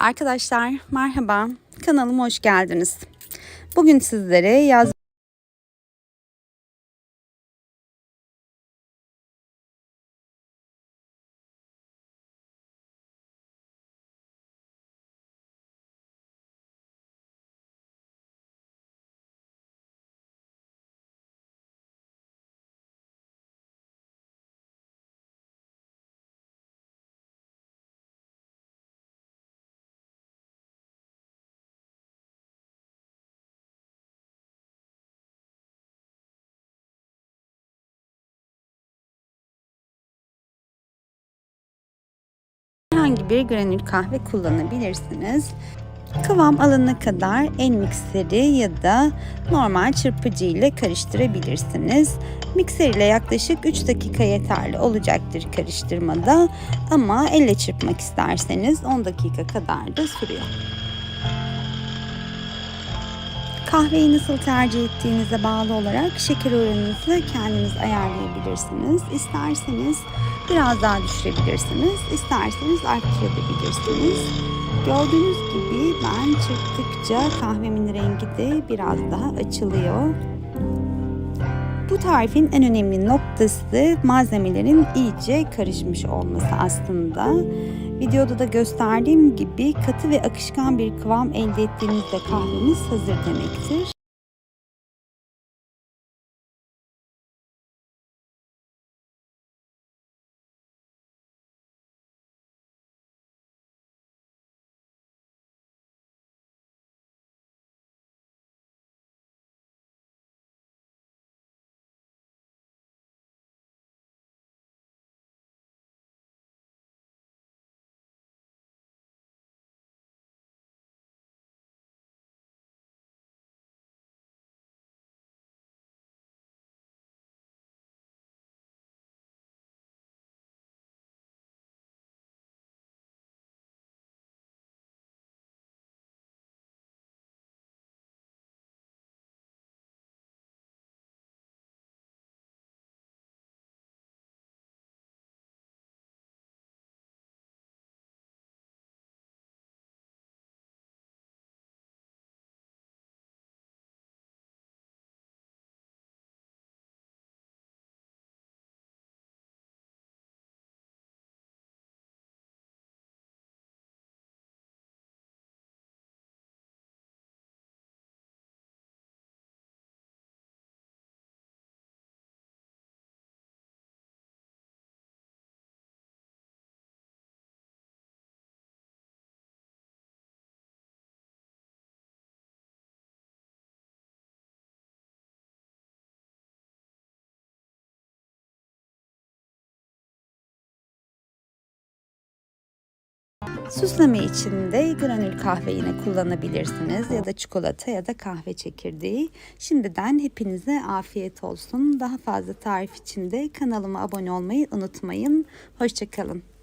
Arkadaşlar merhaba, kanalıma hoş geldiniz. Bugün sizlere yaz herhangi bir granül kahve kullanabilirsiniz. Kıvam alana kadar el mikseri ya da normal çırpıcı ile karıştırabilirsiniz. Mikser ile yaklaşık 3 dakika yeterli olacaktır karıştırmada ama elle çırpmak isterseniz 10 dakika kadar da sürüyor. Kahveyi nasıl tercih ettiğinize bağlı olarak şeker oranınızı kendiniz ayarlayabilirsiniz. İsterseniz biraz daha düşürebilirsiniz. İsterseniz arttırabilirsiniz. Gördüğünüz gibi ben çırptıkça kahvemin rengi de biraz daha açılıyor. Bu tarifin en önemli noktası malzemelerin iyice karışmış olması aslında. Videoda da gösterdiğim gibi katı ve akışkan bir kıvam elde ettiğinizde kahveniz hazır demektir. Süsleme için de granül kahve yine kullanabilirsiniz ya da çikolata ya da kahve çekirdeği. Şimdiden hepinize afiyet olsun. Daha fazla tarif için de kanalıma abone olmayı unutmayın. Hoşçakalın.